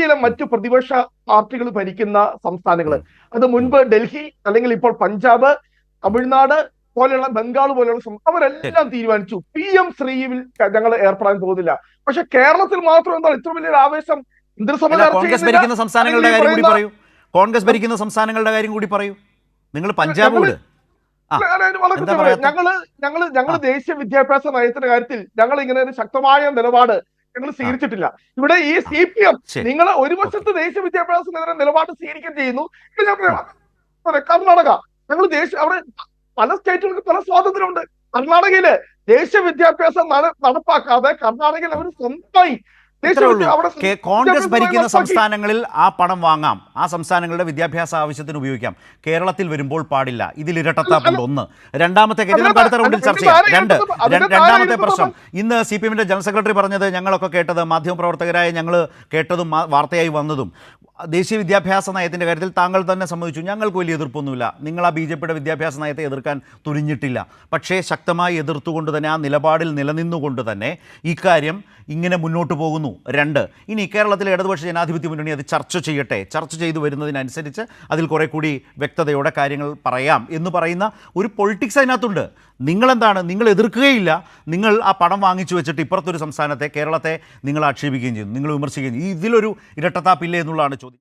ഇന്ത്യയിലെ മറ്റു പ്രതിപക്ഷ പാർട്ടികൾ ഭരിക്കുന്ന സംസ്ഥാനങ്ങൾ അത് മുൻപ് ഡൽഹി അല്ലെങ്കിൽ ഇപ്പോൾ പഞ്ചാബ് തമിഴ്നാട് പോലെയുള്ള ബംഗാൾ പോലെയുള്ള അവരെല്ലാം തീരുമാനിച്ചു. പി എം ശ്രീയിൽ ഞങ്ങൾ ഏർപ്പെടാൻ പോകുന്നില്ല. പക്ഷെ കേരളത്തിൽ മാത്രം എന്താണ് ഇത്ര വലിയൊരു ആവേശം? മന്ത്രിസഭ കോൺഗ്രസ്. ഭരിക്കുന്ന സംസ്ഥാനങ്ങളുടെ കാര്യം കൂടി പറയൂ. കോൺഗ്രസ് ഭരിക്കുന്ന സംസ്ഥാനങ്ങളുടെ കാര്യം കൂടി പറയൂ. നിങ്ങൾ പഞ്ചാബ്? ഞങ്ങൾ ഞങ്ങൾ ഞങ്ങൾ ദേശീയ വിദ്യാഭ്യാസ നയത്തിന്റെ കാര്യത്തിൽ ഞങ്ങൾ ഇങ്ങനെ ഒരു ശക്തമായ നിലപാട് ഞങ്ങൾ സ്വീകരിച്ചിട്ടില്ല. ഇവിടെ ഈ സി പി എം നിങ്ങൾ ഒരു വശത്ത് ദേശീയ വിദ്യാഭ്യാസത്തിനെതിരെ നിലപാട് സ്വീകരിക്കുകയും ചെയ്യുന്നു. കർണാടക. ഞങ്ങൾ ദേശീയ അവിടെ പല സ്റ്റേറ്റുകൾക്ക് പല സ്വാതന്ത്ര്യമുണ്ട്. കർണാടകയിൽ ദേശീയ വിദ്യാഭ്യാസം നടപ്പാക്കാതെ കർണാടകയിൽ അവർ സ്വന്തമായി കോൺഗ്രസ് ഭരിക്കുന്ന. സംസ്ഥാനങ്ങളിൽ ആ പണം വാങ്ങാം. ആ സംസ്ഥാനങ്ങളുടെ വിദ്യാഭ്യാസ ആവശ്യത്തിന് ഉപയോഗിക്കാം. കേരളത്തിൽ വരുമ്പോൾ പാടില്ല. ഇതിൽ ഇരട്ടത്താപ്പുണ്ട് ഒന്ന്. രണ്ടാമത്തെ കാര്യം നമുക്ക് അടുത്ത റൗണ്ടിൽ ചർച്ച ചെയ്യാം. രണ്ട്. രണ്ടാമത്തെ പ്രശ്നം. ഇന്ന് സി പി എമ്മിന്റെ ജനറൽ സെക്രട്ടറി പറഞ്ഞത് ഞങ്ങളൊക്കെ കേട്ടത് മാധ്യമപ്രവർത്തകരായ ഞങ്ങൾ കേട്ടതും വാർത്തയായി വന്നതും. ദേശീയ വിദ്യാഭ്യാസ നയത്തിന്റെ കാര്യത്തിൽ താങ്കൾ തന്നെ സമ്മതിച്ചു. ഞങ്ങൾക്ക് വലിയ എതിർപ്പൊന്നുമില്ല. നിങ്ങൾ ആ ബി ജെ പിയുടെ വിദ്യാഭ്യാസ നയത്തെ എതിർക്കാൻ തുനിഞ്ഞിട്ടില്ല. പക്ഷേ ശക്തമായി എതിർത്തുകൊണ്ട് തന്നെ ആ നിലപാടിൽ നിലനിന്നുകൊണ്ട് തന്നെ ഇക്കാര്യം ഇങ്ങനെ മുന്നോട്ട് പോകുന്നു. രണ്ട് ഇനി കേരളത്തിലെ ഇടതുപക്ഷ ജനാധിപത്യ മുന്നണി അത് ചർച്ച ചെയ്യട്ടെ. ചർച്ച ചെയ്തു വരുന്നതിനനുസരിച്ച് അതിൽ കുറെ കൂടി വ്യക്തതയോടെ കാര്യങ്ങൾ പറയാം എന്ന് പറയുന്ന ഒരു പൊളിറ്റിക്സ് അതിനകത്തുണ്ട്. നിങ്ങളെന്താണ്? നിങ്ങൾ എതിർക്കുകയില്ല. നിങ്ങൾ ആ പണം വാങ്ങിച്ചു വെച്ചിട്ട് ഇപ്പുറത്തൊരു സംസ്ഥാനത്തെ കേരളത്തെ നിങ്ങൾ ആക്ഷേപിക്കുകയും ചെയ്യുന്നു. നിങ്ങൾ വിമർശിക്കുകയും ചെയ്യും ഇതിലൊരു ഇരട്ടത്താപ്പില്ലേ എന്നുള്ളതാണ് ചോദ്യം.